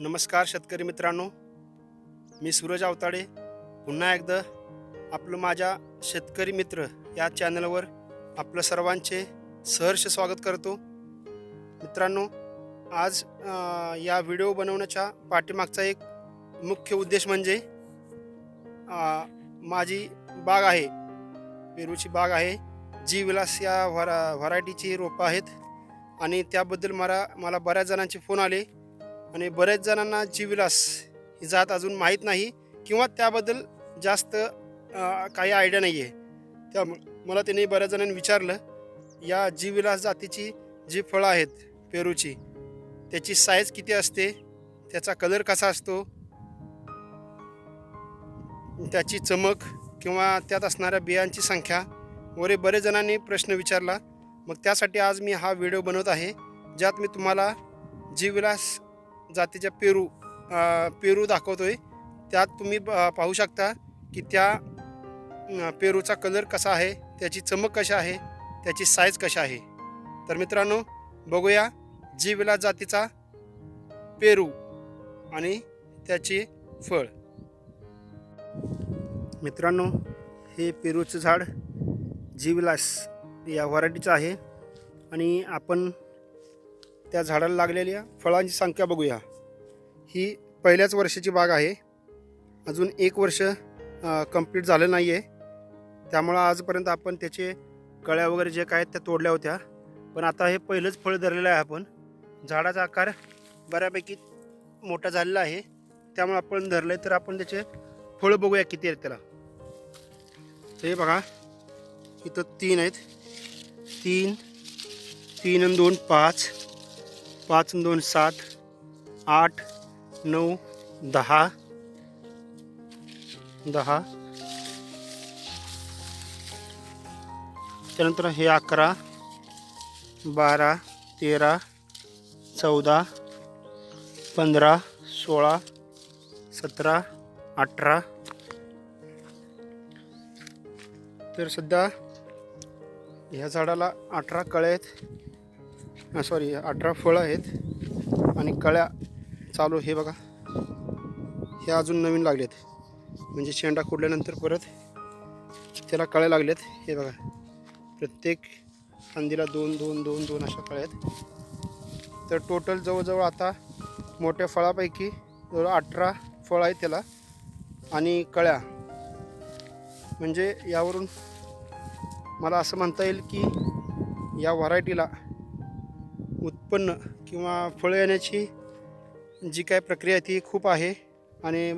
नमस्कार शेतकरी मित्रांनो. मी सूरज आवताडे. पुन्हा एकदा आपलं माझ्या शेतकरी मित्र या चॅनलवर आपलं सर्वांचे सहर्ष स्वागत करतो. मित्रांनो आज या व्हिडिओ बनवण्याच्या पाठीमागचा एक मुख्य उद्देश म्हणजे माझी बाग आहे. पेरूची बाग आहे. जी विलास या व्हरा व्हरायटीची रोपं आहेत. आणि त्याबद्दल मला मला बऱ्याच जणांचे फोन आले. आणि बऱ्याच जणांना जीविलास ही जात अजून माहीत नाही किंवा त्याबद्दल जास्त काही आयडिया नाही आहे त्या मला त्यांनी बऱ्याच जणांनी विचारलं या जीविलास जातीची जी फळं आहेत पेरूची त्याची साईज किती असते? त्याचा कलर कसा असतो? त्याची चमक किंवा त्यात असणाऱ्या बियांची संख्या वगैरे बरेच जणांनी प्रश्न विचारला. मग त्यासाठी आज मी हा व्हिडिओ बनवत आहे ज्यात मी तुम्हाला जीविलास जातीच्या पेरू पेरू दाखवतोय. त्यात तुम्ही ब- पाहू शकता की त्या पेरूचा कलर कसा आहे त्याची चमक कशी आहे त्याची साईज कशी आहे. तर मित्रांनो बघूया जीविलास जातीचा पेरू आणि त्याचे फळ. मित्रांनो हे पेरूचं झाड जीविलास या व्हरायटीचं आहे. आणि आपण त्या झाडाला लागलेल्या फळांची संख्या बघूया. ही पहिल्याच वर्षाची बाग आहे. अजून एक वर्ष कंप्लीट झालं नाही आहे त्यामुळं आजपर्यंत आपण त्याचे कळ्या वगैरे जे काय आहेत त्या तोडल्या होत्या. पण आता हे पहिलंच फळ धरलेलं आहे आपण. झाडाचा आकार बऱ्यापैकी मोठा झालेला आहे. त्यामुळे आपण धरलं आहे तर आपण त्याचे फळं बघूया किती आहेत त्याला. हे बघा इथं तीन आहेत. तीन तीन आणि दोन पाच. पाच दोन सात आठ नऊ दहा दहा. त्यानंतर हे अकरा बारा तेरा चौदा पंधरा सोळा सतरा अठरा. तर सध्या ह्या झाडाला अठरा कळे आहेत. सॉरी अठरा फळं आहेत आणि कळ्या चालू हे बघा. हे अजून नवीन लागलेत. म्हणजे शेंडा खोडल्यानंतर परत त्याला कळ्या लागलेत. हे बघा. प्रत्येक फांदीला दोन दोन दोन दोन अशा कळ्या आहेत. तर टोटल जवळजवळ आता मोठ्या फळापैकी जवळ अठरा फळ आहेत त्याला आणि कळ्या. म्हणजे यावरून मला असं म्हणता येईल की या व्हरायटीला उत्पन्न किंवा फळं येण्याची जी काय प्रक्रिया आहे ती खूप आहे आणि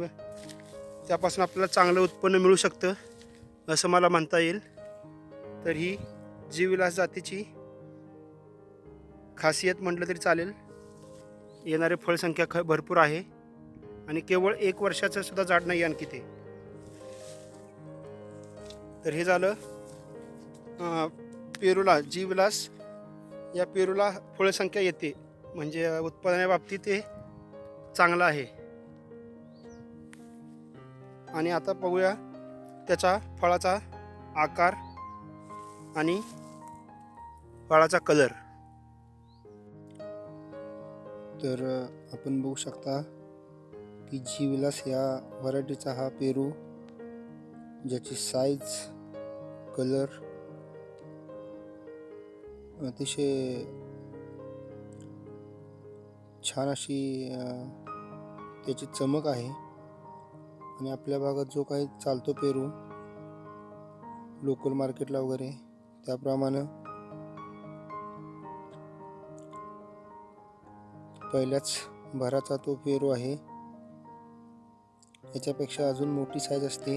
त्यापासून आपल्याला चांगलं उत्पन्न मिळू शकतं असं मला म्हणता येईल. तर ही जीवविलास जातीची खासियत म्हटलं तरी चालेल. येणारे फळसंख्या ख भरपूर आहे आणि केवळ एक वर्षाचं सुद्धा झाड नाही आणखी ते. तर हे झालं पेरूला जीविलास या पेरूला फळसंख्या येते. म्हणजे उत्पादनाबाबतीत ते चांगलं आहे. आणि आता बघूया त्याचा फळाचा आकार आणि फळाचा कलर तर आपण बघू शकता की जी विलास या व्हरायटीचा हा पेरू ज्याची साईज कलर अतिशय छान अशी त्याची चमक आहे. आणि आपल्या भागात जो काही चालतो पेरू लोकल मार्केटला वगैरे त्याप्रमाणे पहिल्याच भराचा तो पेरू आहे. याच्यापेक्षा अजून मोठी साईज असते.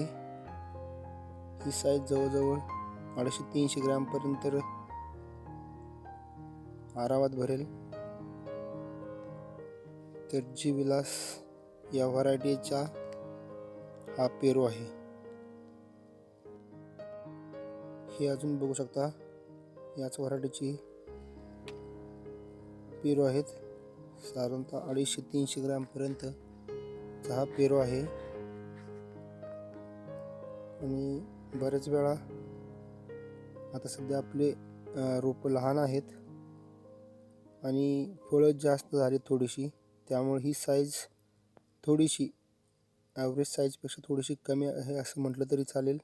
ही साईज जवळजवळ अडीचशे तीनशे ग्रॅमपर्यंत आरावात भरेल. तर जी विलास या व्हरायटीचा हा पेरू आहे. हे अजून बघू शकता याच व्हरायटीची पेरू आहेत. साधारणतः अडीचशे तीनशे ग्रॅमपर्यंत हा पेरू आहे. आणि बऱ्याच वेळा आता सध्या आपले रोपं लहान आहेत. आणि फळं जास्त झाली थोडीशी त्यामुळे ही साईज थोडीशी ॲव्हरेज साईजपेक्षा थोडीशी कमी आहे असं म्हटलं तरी चालेल.